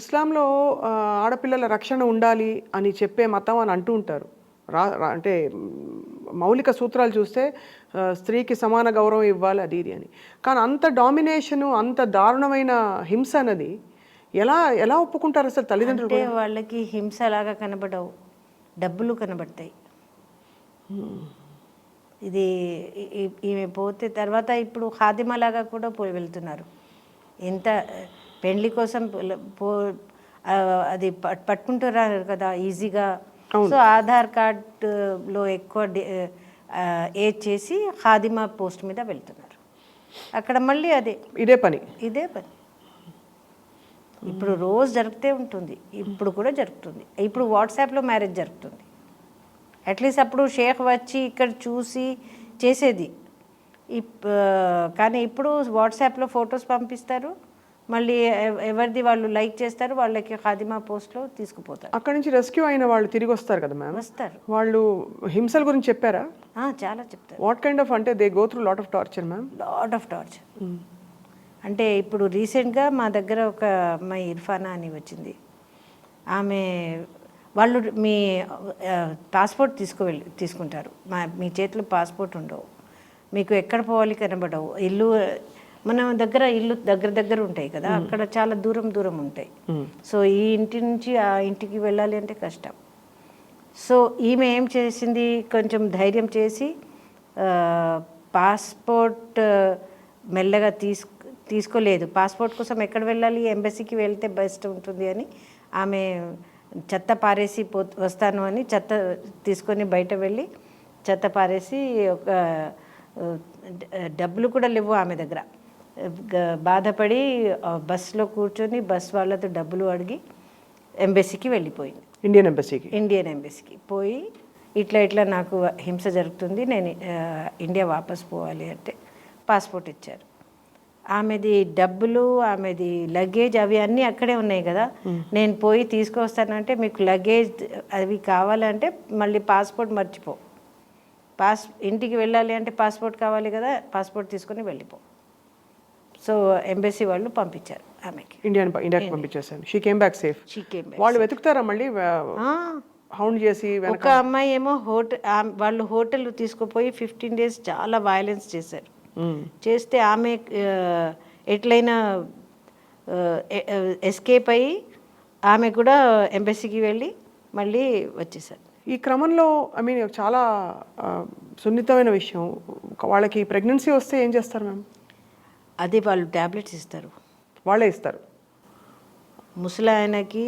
ఇస్లాంలో ఆడపిల్లల రక్షణ ఉండాలి అని చెప్పే మతం అని అంటూ ఉంటారు. రా అంటే మౌలిక సూత్రాలు చూస్తే స్త్రీకి సమాన గౌరవం ఇవ్వాలి అది ఇది అని. కానీ అంత డామినేషను అంత దారుణమైన హింస అన్నది ఎలా ఎలా ఒప్పుకుంటారు అసలు తల్లిదండ్రులు వాళ్ళకి హింస లాగా కనబడవు. డబ్బులు కనబడతాయి. ఇది ఈమె పోతే తర్వాత ఇప్పుడు హాదిమలాగా కూడా పోయి వెళ్తున్నారు. ఎంత పెళ్ళి కోసం పో అది పట్- పట్టుకుంటున్నారు కదా ఈజీగా. సో ఆధార్ కార్డులో ఎక్కువ ఏజ్ చేసి హాదిమా పోస్ట్ మీద వెళ్తున్నారు. అక్కడ మళ్ళీ అదే. ఇదే పని. ఇదే పని. ఇప్పుడు రోజు జరుగుతూ ఉంటుంది. ఇప్పుడు కూడా జరుగుతుంది ఇప్పుడు వాట్సాప్లో మ్యారేజ్ జరుగుతుంది అట్లీస్ట్ అప్పుడు షేక్ వచ్చి ఇక్కడ చూసి చేసేది. ఇప్ కానీ ఇప్పుడు వాట్సాప్లో ఫొటోస్ పంపిస్తారు. మళ్ళీ ఎవ- ఎవరిది వాళ్ళు లైక్ చేస్తారు వాళ్ళకి ఖాదిమా పోస్ట్లో తీసుకుపోతారు. అక్కడి నుంచి రెస్క్యూ అయిన వాళ్ళు తిరిగి వస్తారు కదా మ్యామ్? వస్తారు. వాళ్ళు హింసల గురించి చెప్పారా? చాలా చెప్తారు. వాట్ కైండ్ ఆఫ్ అంటే they go through lot of torture ma'am lot of torture అంటే ఇప్పుడు రీసెంట్గా మా దగ్గర ఒక అమ్మాయి ఇర్ఫానా అని వచ్చింది. ఆమె వాళ్ళు మీ పాస్పోర్ట్ తీసుకువెళ్ళి తీసుకుంటారు. మా మీ చేతిలో పాస్పోర్ట్ ఉండవు. మీకు ఎక్కడ పోవాలి కనబడవు. ఇల్లు మన దగ్గర ఇల్లు దగ్గర దగ్గర ఉంటాయి కదా అక్కడ చాలా దూరం దూరం ఉంటాయి. సో ఈ ఇంటి నుంచి ఆ ఇంటికి వెళ్ళాలి అంటే కష్టం. సో ఈమె ఏం చేసింది? కొంచెం ధైర్యం చేసి పాస్పోర్ట్ మెల్లగా తీసు తీసుకోలేదు. పాస్పోర్ట్ కోసం ఎక్కడ వెళ్ళాలి? ఎంబసీకి వెళ్తే బెస్ట్ ఉంటుంది అని ఆమె చెత్త పారేసి పో వస్తాను అని చెత్త తీసుకొని బయట వెళ్ళి చెత్త పారేసి ఒక డబ్బులు కూడా లేవు ఆమె దగ్గర. బాధపడి బస్సులో కూర్చొని బస్ వాళ్ళతో డబ్బులు అడిగి ఎంబసీకి వెళ్ళిపోయింది. ఇండియన్ ఎంబసీకి? ఇండియన్ ఎంబసీకి. పోయి ఇట్లా ఇట్లా నాకు హింస జరుగుతుంది నేను ఇండియా వాపస్ పోవాలి అంటే పాస్పోర్ట్ ఇచ్చారు. ఆమెది డబ్బులు ఆమెది లగేజ్ అవి అన్నీ అక్కడే ఉన్నాయి కదా. నేను పోయి తీసుకొస్తానంటే మీకు లగేజ్ అవి కావాలంటే మళ్ళీ పాస్పోర్ట్ మర్చిపో. పాస్ ఇంటికి వెళ్ళాలి అంటే పాస్పోర్ట్ కావాలి కదా పాస్పోర్ట్ తీసుకొని వెళ్ళిపో. సో ఎంబసీ వాళ్ళు పంపించారు ఆమెకి. ఇండియన్ ఇండియాకి పంపించేసాను she came back safe she came వాళ్ళు వెతుకుతారా మళ్ళీ? హౌండ్ చేసి ఒక అమ్మాయి ఏమో హోటల్ వాళ్ళు హోటల్ తీసుకుపోయి ఫిఫ్టీన్ డేస్ చాలా వైలెన్స్ చేశారు. చేస్తే ఆమె ఎట్లయినా ఎస్కేప్ అయ్యి ఆమె కూడా ఎంబసీకి వెళ్ళి మళ్ళీ వచ్చేసారు ఈ క్రమంలో ఐ మీన్ చాలా సున్నితమైన విషయం. వాళ్ళకి ప్రెగ్నెన్సీ వస్తే ఏం చేస్తారు మ్యామ్? అది వాళ్ళు ట్యాబ్లెట్స్ ఇస్తారు. వాళ్ళే ఇస్తారు. ముసలాయనకి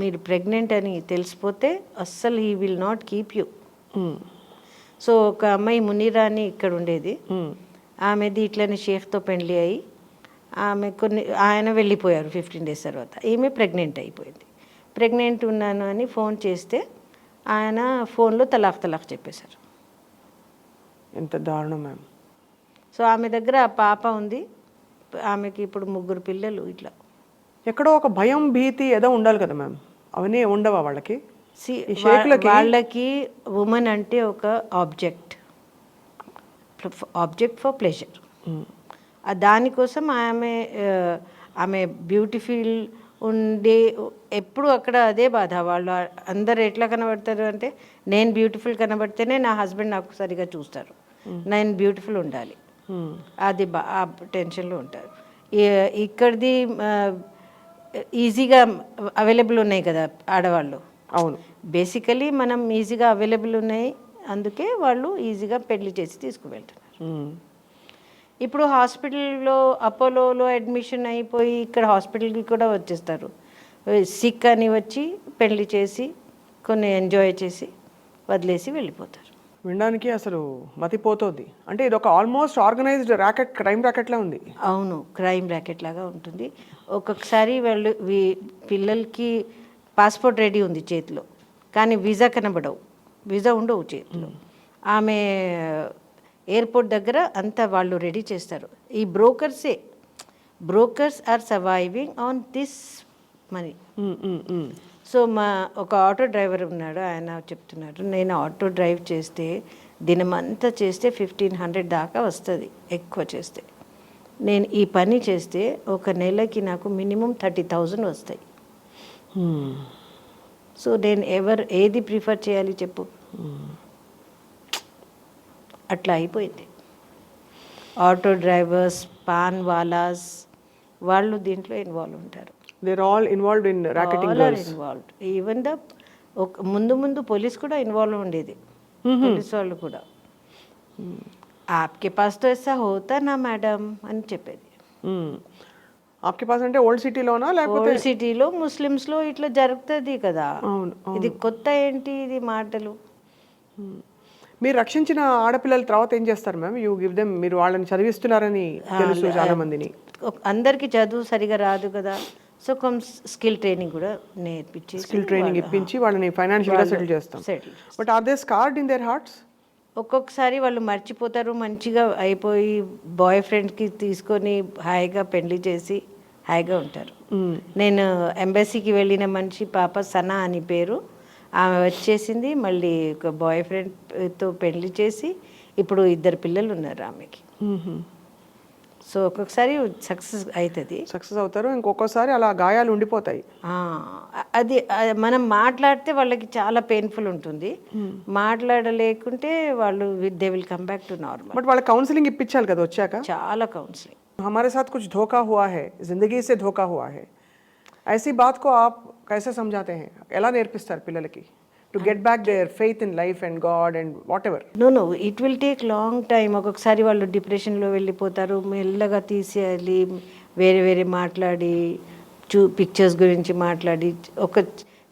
మీరు ప్రెగ్నెంట్ అని తెలిసిపోతే అస్సలు he will not keep you. So ఒక అమ్మాయి మునీరా అని ఇక్కడ ఉండేది. ఆమెది ఇట్లనే షేఫ్తో పెళ్ళి అయ్యి ఆమె కొన్ని ఆయన వెళ్ళిపోయారు ఫిఫ్టీన్ డేస్ తర్వాత. ఈమె ప్రెగ్నెంట్ అయిపోయింది. ప్రెగ్నెంట్ ఉన్నాను అని ఫోన్ చేస్తే ఆయన ఫోన్లో తలాక్ తలాక్ చెప్పేశారు. ఎంత దారుణం మ్యామ్. సో ఆమె దగ్గర ఆ పాప ఉంది. ఆమెకి ఇప్పుడు ముగ్గురు పిల్లలు ఇట్లా. ఎక్కడో ఒక భయం భీతి ఏదో ఉండాలి కదా మ్యామ్. అవన్నీ ఉండవా వాళ్ళకి? వాళ్ళకి ఉమెన్ అంటే ఒక ఆబ్జెక్ట్ ఆబ్జెక్ట్ ఫర్ ప్లెజర్ దానికోసం ఆమె ఆమె బ్యూటిఫుల్ ఉండే ఎప్పుడు అక్కడ అదే బాధ. వాళ్ళు అందరు ఎట్లా కనబడతారు అంటే నేను బ్యూటిఫుల్ కనబడితేనే నా హస్బెండ్ నాకు సరిగా చూస్తారు. నేను బ్యూటిఫుల్ ఉండాలి. అది బా ఆ టెన్షన్లో ఉంటారు. ఇక్కడిది ఈజీగా అవైలబుల్ ఉన్నాయి కదా ఆడవాళ్ళు? అవును. బేసికలీ మనం ఈజీగా అవైలబుల్ ఉన్నాయి అందుకే వాళ్ళు ఈజీగా పెళ్ళి చేసి తీసుకువెళ్తున్నారు. ఇప్పుడు హాస్పిటల్లో అపోలోలో అడ్మిషన్ అయిపోయి ఇక్కడ హాస్పిటల్కి కూడా వచ్చేస్తారు. సిక్ అని వచ్చి పెళ్ళి చేసి కొన్ని ఎంజాయ్ చేసి వదిలేసి వెళ్ళిపోతారు. వినడానికి అసలు మతిపోతుంది. అంటే ఇది ఒక ఆల్మోస్ట్ ఆర్గనైజ్డ్ ర్యాకెట్ క్రైమ్ ర్యాకెట్లా ఉంది. అవును క్రైమ్ ర్యాకెట్ లాగా ఉంటుంది. ఒక్కొక్కసారి వాళ్ళు పిల్లలకి పాస్పోర్ట్ రెడీ ఉంది చేతిలో కానీ వీసా కనబడవు. వీసా ఉండవు చేతిలో. ఆమె ఎయిర్పోర్ట్ దగ్గర అంతా వాళ్ళు రెడీ చేస్తారు. ఈ బ్రోకర్సే brokers are surviving on this money. So మా ఒక ఆటో డ్రైవర్ ఉన్నాడు ఆయన చెప్తున్నారు నేను ఆటో డ్రైవ్ చేస్తే దినమంతా చేస్తే ఫిఫ్టీన్ హండ్రెడ్ దాకా వస్తుంది ఎక్కువ చేస్తే. నేను ఈ పని చేస్తే ఒక నెలకి నాకు మినిమం థర్టీ థౌజండ్ వస్తాయి. సో నేను ఎవరు ఏది ప్రిఫర్ చేయాలి చెప్పు. అట్లా అయిపోయింది. ఆటో డ్రైవర్స్ పాన్ వాలాస్ వాళ్ళు దీంట్లో ఇన్వాల్వ్ ఉంటారు. They're all involved in racketing girls involved even the ముందు ముందు పోలీస్ కూడా ఇన్వాల్వ్ ఉండేది. పోలీస్ వాళ్ళు కూడా. ఆప్కే పాస్తో ఎస్సా హోతా నా మేడం అని చెప్పేది. ఆప్కే పాస్ అంటే ఓల్డ్ సిటీలోనా లేకపోతే ఓల్డ్ సిటీలో ముస్లిమ్స్లో ఇట్లా జరుగుతుంది కదా. ఇది కొత్త ఏంటి ఇది మాటలు? మీరు రక్షించిన ఆడపిల్లల తర్వాత ఏం చేస్తారు మ్యామ్? యూ గివ్ దెమ్ మీరు వాళ్ళని చదివిస్తున్నారని తెలుసు చాలా మందిని అందరికీ చదువు సరిగా రాదు కదా. సో కొంత స్కిల్ ట్రైనింగ్ కూడా నేర్పించి స్కిల్ ట్రైనింగ్ ఇప్పించి వాళ్ళని ఫైనాన్షియల్గా సెటిల్ చేస్తాం. But are they scarred in their hearts ఒక్కొక్కసారి వాళ్ళు మర్చిపోతారు మంచిగా అయిపోయి బాయ్ ఫ్రెండ్కి తీసుకొని హాయిగా పెళ్ళి చేసి హాయిగా ఉంటారు. నేను ఎంబసీకి వెళ్ళిన మనిషి పాప సనా అని పేరు. ఆమె వచ్చేసింది మళ్ళీ ఒక బాయ్ ఫ్రెండ్తో పెళ్ళి చేసి ఇప్పుడు ఇద్దరు పిల్లలు ఉన్నారు ఆమెకి. సో ఒక్కొక్కసారి సక్సెస్ అవుతుంది సక్సెస్ అవుతారు ఇంకొకసారి అలా గాయాలు ఉండిపోతాయి ఆ, అది ఆ, మనం మాట్లాడితే వాళ్ళకి చాలా పెయిన్ఫుల్ ఉంటుంది మాట్లాడలేకుంటే వాళ్ళు they will come back to normal but వాళ్ళ కౌన్సిలింగ్ ఇప్పించాలి కదా వచ్చాక చాలా కౌన్సిలింగ్ हमारे साथ कुछ धोखा हुआ है जिंदगी से धोखा हुआ है ऐसी बात को आप कैसे समझाते हैं ఎలా నేర్పిస్తారు పిల్లలకి To get back their faith in life and God and whatever no no it will take long time ఒక్కొక్కసారి వాళ్ళు డిప్రెషన్లో వెళ్ళిపోతారు మెల్లగా తీసేయాలి వేరే వేరే మాట్లాడి చూ పిక్చర్స్ గురించి మాట్లాడి ఒక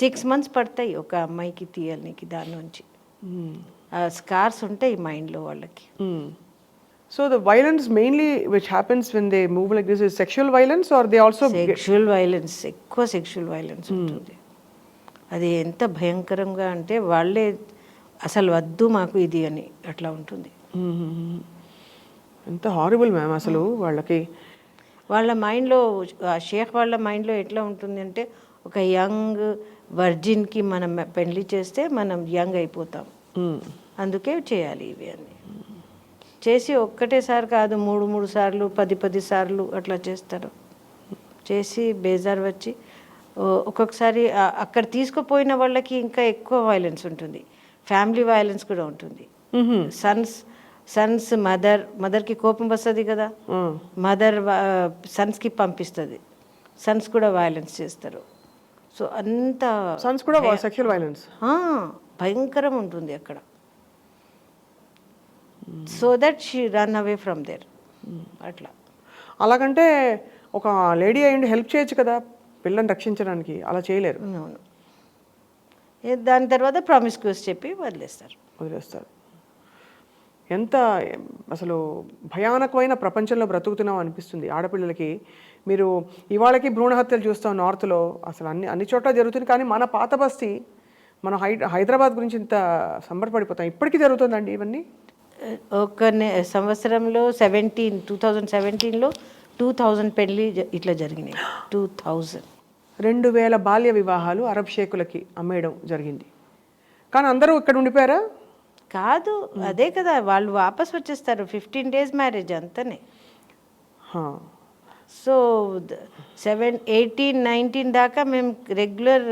సిక్స్ మంత్స్ పడతాయి ఒక అమ్మాయికి తీయాలనికి దాని నుంచి. స్కార్స్ ఉంటాయి మైండ్లో వాళ్ళకి. So the violence mainly which happens when they move like this is sexual violence are they also sexual violence ఎక్కువ సెక్షువల్ వైలెన్స్ ఉంటుంది. అది ఎంత భయంకరంగా అంటే వాళ్ళే అసలు వద్దు మాకు ఇది అని అట్లా ఉంటుంది. ఎంత హారిబుల్ మ్యామ్ అసలు వాళ్ళకి. వాళ్ళ మైండ్లో ఆ షేక్ వాళ్ళ మైండ్లో ఎట్లా ఉంటుంది అంటే ఒక యంగ్ వర్జిన్కి మనం పెళ్ళి చేస్తే మనం యంగ్ అయిపోతాం. అందుకే చేయాలి ఇవి అన్ని. చేసి ఒక్కటేసారి కాదు మూడు మూడు సార్లు పది పది సార్లు అట్లా చేస్తారు. చేసి బేజార్ వచ్చి ఒక్కొక్కసారి అక్కడ తీసుకుపోయిన వాళ్ళకి ఇంకా ఎక్కువ వైలెన్స్ ఉంటుంది. ఫ్యామిలీ వైలెన్స్ కూడా ఉంటుంది. సన్స్ సన్స్ మదర్ మదర్కి కోపం వస్తుంది కదా. మదర్ సన్స్కి పంపిస్తుంది. సన్స్ కూడా వైలెన్స్ చేస్తారు. సో అంత సన్స్ కూడా సెక్షువల్ వైలెన్స్ భయంకరం ఉంటుంది అక్కడ. So that she run away from there అట్లా. అలాగంటే ఒక లేడీ అయ్యండి హెల్ప్ చేయొచ్చు కదా? పిల్లని రక్షించడానికి అలా చేయలేరు. అవును దాని తర్వాత ప్రామిస్క్యూస్ చెప్పి వదిలేస్తారు. వదిలేస్తారు. ఎంత అసలు భయానకమైన ప్రపంచంలో బ్రతుకుతున్నాం అనిపిస్తుంది. ఆడపిల్లలకి మీరు ఇవాళకి భ్రూణ హత్యలు చూస్తాం నార్త్లో అసలు అన్ని అన్ని చోట్ల జరుగుతుంది కానీ మన పాత బస్తీ మన హై హైదరాబాద్ గురించి ఇంత సంబరపడిపోతాం. ఇప్పటికీ జరుగుతుందండి ఇవన్నీ? ఒక సంవత్సరంలో సెవెంటీన్ టూ థౌజండ్ సెవెంటీన్లో టూ థౌజండ్ పెళ్ళి ఇట్లా జరిగినాయి. టూ థౌజండ్ రెండు వేల బాల్య వివాహాలు అరబ్ షేకులకి అమ్మేయడం జరిగింది. కానీ అందరూ ఇక్కడ ఉండిపోయారా? కాదు అదే కదా వాళ్ళు వాపస్ వచ్చేస్తారు. ఫిఫ్టీన్ డేస్ మ్యారేజ్ అంతనే. సో సెవెన్ ఎయిటీన్ నైన్టీన్ దాకా మేము రెగ్యులర్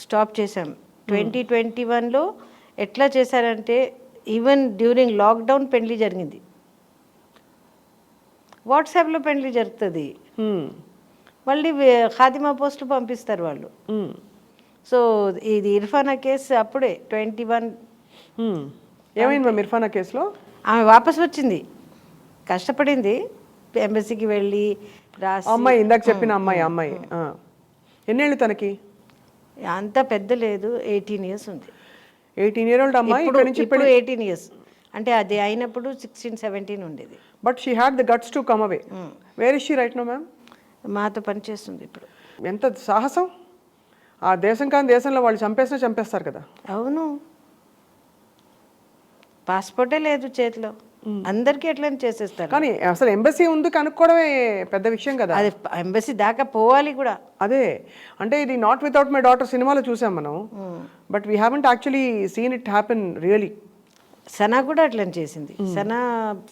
స్టాప్ చేసాం ట్వంటీ ట్వంటీ వన్లో ఎట్లా చేశారంటే ఈవెన్ డ్యూరింగ్ లాక్డౌన్ పెళ్ళి జరిగింది. వాట్సాప్లో పెళ్ళి జరుగుతుంది. మళ్ళీ ఖాతిమా పోస్టులు పంపిస్తారు వాళ్ళు. సో ఇది ఇర్ఫానా కేసు అప్పుడే ట్వంటీ వన్. ఏమైంది మ్యామ్ ఇర్ఫానా కేసులో? ఆమె వాపస్ వచ్చింది. కష్టపడింది. ఎంబసీకి వెళ్ళి రాసి అమ్మాయి ఇందాక చెప్పిన అమ్మాయి అమ్మాయి. ఎన్నేళ్ళు తనకి? అంత పెద్ద లేదు. ఎయిటీన్ ఇయర్స్ ఉంది. ఎయిటీన్ ఇయర్ ఓల్డ్ అమ్మాయి ఎయిటీన్ ఇయర్స్. అంటే అది అయినప్పుడు సిక్స్టీన్ సెవెంటీన్ ఉండేది. But she had the guts to come away where is she right now ma'am మాతో పనిచేస్తుంది ఇప్పుడు. ఎంత సాహసం? ఆ దేశం కాని దేశంలో వాళ్ళు చంపేసినా చంపేస్తారు కదా. అవును. పాస్పోర్టే లేదు చేతిలో. అందరికీ ఎట్లా చేసేస్తారు. కానీ అసలు ఎంబసీ ఉంది కనుక్కోవడమే పెద్ద విషయం కదా. అది ఎంబసీ దాకా పోవాలి కూడా. అదే. అంటే ఇది నాట్ వితౌట్ మై డాటర్ సినిమాలో చూసాం మనం. But we haven't actually seen it happen really Sana కూడా అట్లా చేసింది. సనా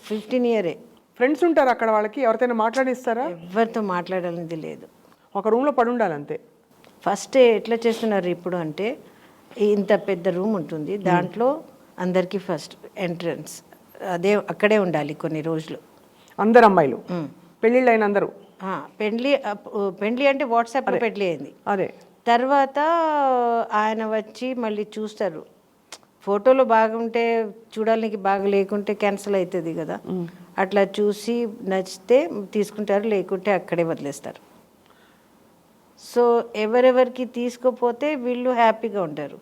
ఫిఫ్టీన్ ఇయరే ఫ్రెండ్స్ ఉంటారు అక్కడ వాళ్ళకి? ఎవరితోనైనా మాట్లాడిస్తారా? ఎవరితో మాట్లాడాలనేది లేదు. ఒక రూమ్లో పడి ఉండాలి అంతే ఫస్ట్ ఎట్లా చేస్తున్నారు ఇప్పుడు అంటే ఇంత పెద్ద రూమ్ ఉంటుంది. దాంట్లో అందరికీ ఫస్ట్ ఎంట్రన్స్ అదే అక్కడే ఉండాలి కొన్ని రోజులు. అందరు అమ్మాయిలు. పెళ్ళిళ్ళు అయిన అందరూ. పెండ్లి పెండ్లి అంటే వాట్సాప్లో పెండ్లి అయింది. అదే. తర్వాత ఆయన వచ్చి మళ్ళీ చూస్తారు. ఫోటోలో బాగుంటే చూడడానికి బాగా లేకుంటే క్యాన్సిల్ అవుతుంది కదా. అట్లా చూసి నచ్చితే తీసుకుంటారు లేకుంటే అక్కడే వదిలేస్తారు. సో ఎవరెవరికి తీసుకోపోతే వీళ్ళు హ్యాపీగా ఉంటారు.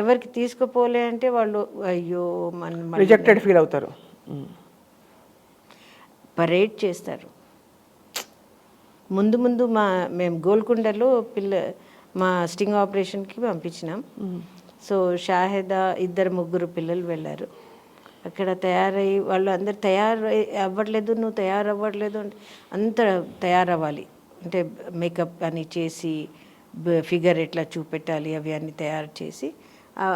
ఎవరికి తీసుకోపోలే అంటే వాళ్ళు అయ్యో మన రిజెక్టెడ్ ఫీల్ అవుతారు. పరేడ్ చేస్తారు. ముందు ముందు మా మేము గోల్కొండలో పిల్ల మా స్టింగ్ ఆపరేషన్కి పంపించినాం. సో షాహిదా ఇద్దరు ముగ్గురు పిల్లలు వెళ్ళారు. అక్కడ తయారయ్యి వాళ్ళు అందరు తయారు అవ్వట్లేదు నువ్వు తయారు అవ్వట్లేదు అంటే అంత తయారవ్వాలి. అంటే మేకప్ అని చేసి ఫిగర్ ఎట్లా చూపెట్టాలి అవి అన్నీ తయారు చేసి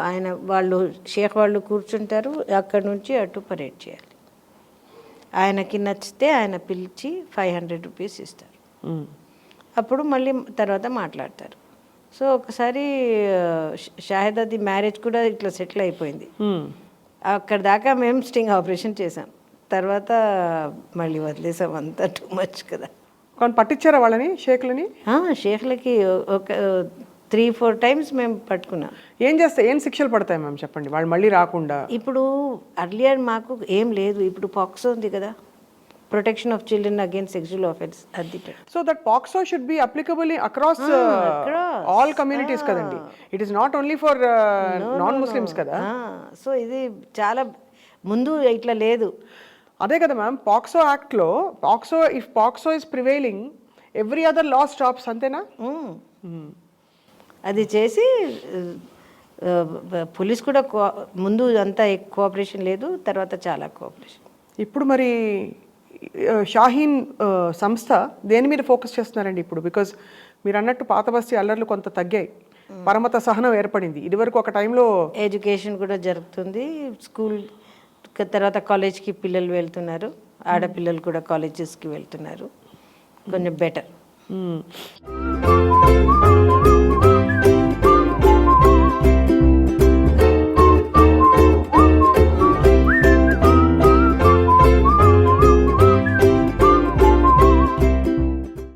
ఆయన వాళ్ళు షేక్ వాళ్ళు కూర్చుంటారు అక్కడ నుంచి అటు పరేడ్ చేయాలి. ఆయనకి నచ్చితే ఆయన పిలిచి ఫైవ్ హండ్రెడ్ రూపీస్ ఇస్తారు. అప్పుడు మళ్ళీ తర్వాత మాట్లాడతారు. సో ఒకసారి షాహిదాది మ్యారేజ్ కూడా ఇట్లా సెటిల్ అయిపోయింది. అక్కడ దాకా మేము స్టింగ్ ఆపరేషన్ చేసాం తర్వాత మళ్ళీ వదిలేసాం అంతా టూ మచ్ కదా. కానీ పట్టించారా వాళ్ళని షేక్లని? ఆ, షేఖ్లకి ఒక త్రీ ఫోర్ టైమ్స్ మేము పట్టుకున్నాం. ఏం చేస్తే ఏం శిక్షలు పడతాయి మ్యామ్ చెప్పండి? వాళ్ళు మళ్ళీ రాకుండా. ఇప్పుడు అర్లియర్ మాకు ఏం లేదు ఇప్పుడు పాక్స్ ఉంది కదా. Protection of children against sexual offence అది so that POCSO should be applicable across. All communities కదండి. It is not only for non Muslims కదా? సో ఇది చాలా ముందు ఇట్లా లేదు. అదే కదా మ్యామ్ పాక్సో యాక్ట్లో POCSO if POCSO is prevailing every other law stops అంతేనా? మ్మ్. అది చేసి పోలీస్ కూడా ముందు అంతా కోఆపరేషన్ లేదు తర్వాత చాలా కోఆపరేషన్ ఇప్పుడు మరి షాహీన్ సంస్థ దేని మీద ఫోకస్ చేస్తున్నారండి ఇప్పుడు? బికాజ్ మీరు అన్నట్టు పాత బస్తీ అల్లర్లు కొంత తగ్గాయి. పరమత సహనం ఏర్పడింది. ఇదివరకు ఒక టైంలో ఎడ్యుకేషన్ కూడా జరుగుతుంది. స్కూల్ తర్వాత కాలేజ్కి పిల్లలు వెళ్తున్నారు. ఆడపిల్లలు కూడా కాలేజెస్కి వెళ్తున్నారు. కొంచెం బెటర్.